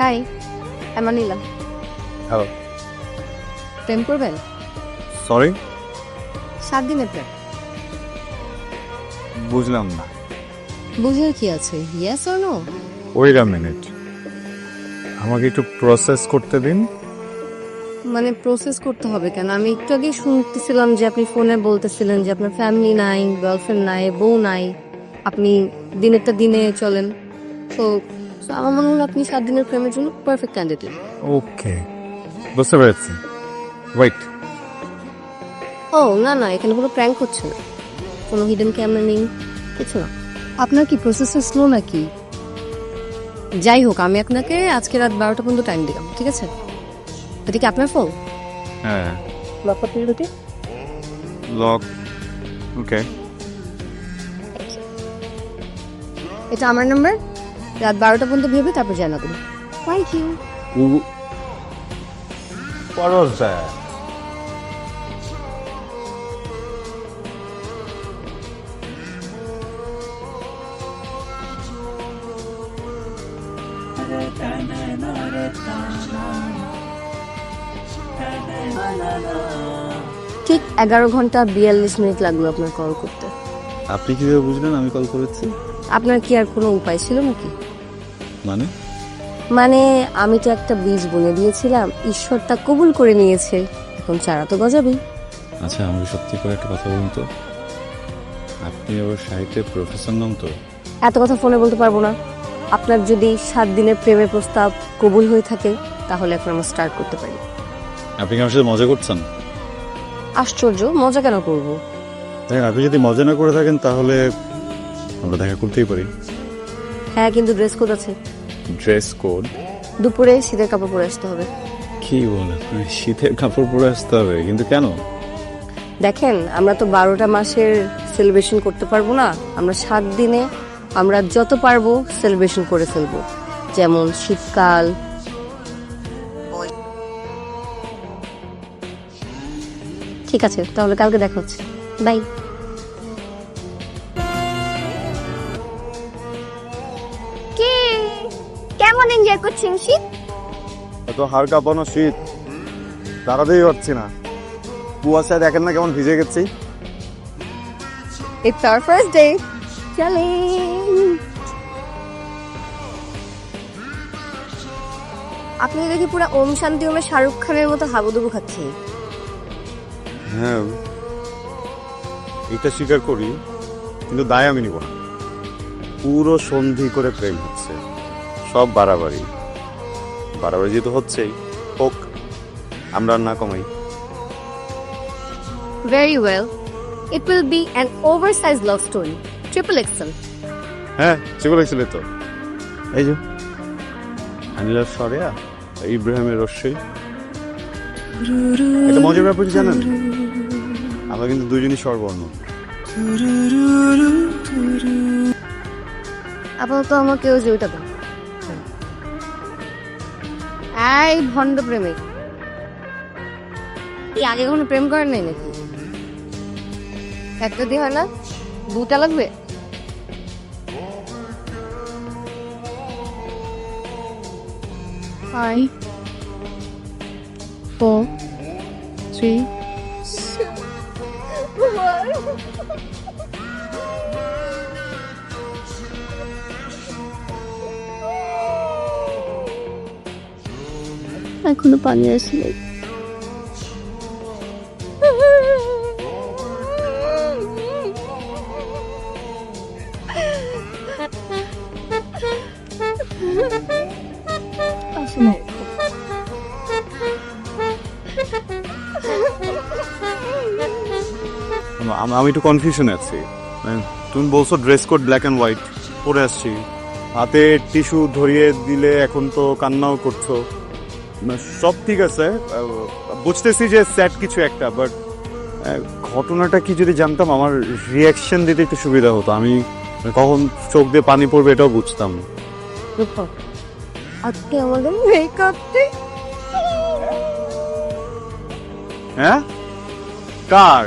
High এমন নিলাম। Hello. প্রেম করবেন? সরি সাত দিনের প্রেম। বুঝলাম না। বুঝার কি আছে? Yes or no wait a minute আমাকে একটু প্রসেস করতে দিন। মানে প্রসেস করতে হবে কেন? আমি একটু আগে শুনতেছিলাম যে আপনি ফোনে বলতেছিলেন যে আপনার ফ্যামিলি নাই গার্লফ্রেন্ড নাই বউ নাই। আপনি দিনেরটা দিনে চলেন। তো so আমার মনে হলো আপনি সাত দিনের প্রেমের জন্য পারফেক্ট ক্যান্ডিডেট ওকে বুঝতে পেরেছি। ওয়েট ও না না এখানে কোনো প্র্যাঙ্ক হচ্ছে না। কোনো হিডেন ক্যামেরা নেই। কিছু না। আপনার কি প্রসেসটা স্লো নাকি? যাই হোক আমি আপনাকে আজকে রাত বারোটা পর্যন্ত টাইম দিলাম ঠিক আছে? এটা কি আপনার ফোন হ্যাঁ। পিরিয়ডে লক ওকে এটা আমার নাম্বার রাত বারোটা পর্যন্ত ভেবে তারপর জানাবেন থ্যাংক ইউ ঠিক এগারো ঘণ্টা বিয়াল্লিশ মিনিট লাগল আপনার কল করতে। আপনি কীভাবে বুঝলেন আমি কল করেছি? আপনার কি আর কোনো উপায় ছিল নাকি? মানে? মানে আমি তো একটা বীজ বুনে দিয়েছিলাম ঈশ্বর তা কবুল করে নিয়েছে। এখন চারা তো গজাবেই। আচ্ছা আমাকে সত্যি করে একটা কথা বলুন তো। আপনি আবার সাহিত্যের প্রফেসর নাম তো? এত কথা ফোনে বলতে পারব না। আপনার যদি সাত দিনের প্রেমের প্রস্তাব কবুল হয়ে থাকে তাহলে এখন আমরা স্টার্ট করতে পারি। আপনি কি আমার সাথে মজা করছেন? আশ্চর্য মজা কেন করব? দেখেন আপনি যদি মজা না করে থাকেন তাহলে আমরা দেখা করতেই পারি। হ্যাঁ কিন্তু ড্রেস কোড আছে। ড্রেস কোড দুপুরে শীতের কাপড় পরে আসতে হবে। কি মানে শীতের কাপড় পরে আসতে হবে কিন্তু কেন? দেখেন আমরা তো বারোটা মাসের সেলিব্রেশন করতে পারব না। আমরা সাত দিনে আমরা যত পারব সেলিব্রেশন করে ফেলব। যেমন শীতকাল। ঠিক আছে তাহলে কালকে দেখা হচ্ছে। বাই কেমন এনজয় করছেন শীত? এত হাড় কাঁপানো শীত। দাঁড়াতেই পারছি না। কুয়াশায় দেখেন না কেমন ভিজে গেছি। ইটস আওয়ার ফার্স্ট ডে চলে। আপনি দেখি পুরো ওম শান্তি ওমে শাহরুখ খানের মতো হাবুডুবু খাচ্ছেন। হ্যাঁ। এটা স্বীকার করি কিন্তু দায় আমি নিব না। পুরো সন্ধি করে প্রেম হচ্ছে। সব বাড়াবাড়ি। বাড়াবাড়ি যেহেতু হচ্ছেই হোক আমরা না কমাই। Very well. It will be an oversized love story triple XL. হ্যাঁ সেগুলো ছিল তো। এই যে। আনিলার সরেয়া ইব্রাহিমের রস্যই এটা মজার ব্যাপার জানেন? আমরা কিন্তু দুজনই স্বরবর্ণ। আপাতত আমাকে ওই যে ওইটা দাও। এই ভণ্ড প্রেমিক। কি আগে কখনো প্রেম করেন নাই নাকি? একটা দিয়ে হয় না? দুটা লাগবে? Five, four, three, এখনও পানি আসলে আম- একটু কনফিউশনে আছি। মানে তুমি বলছো dress code black and white পরে আসছি। হাতে টিস্যু ধরিয়ে দিলে এখন তো কান্নাও করছ। সব ঠিক আছে। বুঝতেছি যে স্যাড কিছু একটা বাট ঘটনাটা কি যদি জানতাম আমার রিয়াকশন দিতে একটু সুবিধা হতো। আমি কখন চোখ দিয়ে পানি পড়বে এটাও বুঝতাম আজকে আমাদের মেকআপ হ্যাঁ? কার?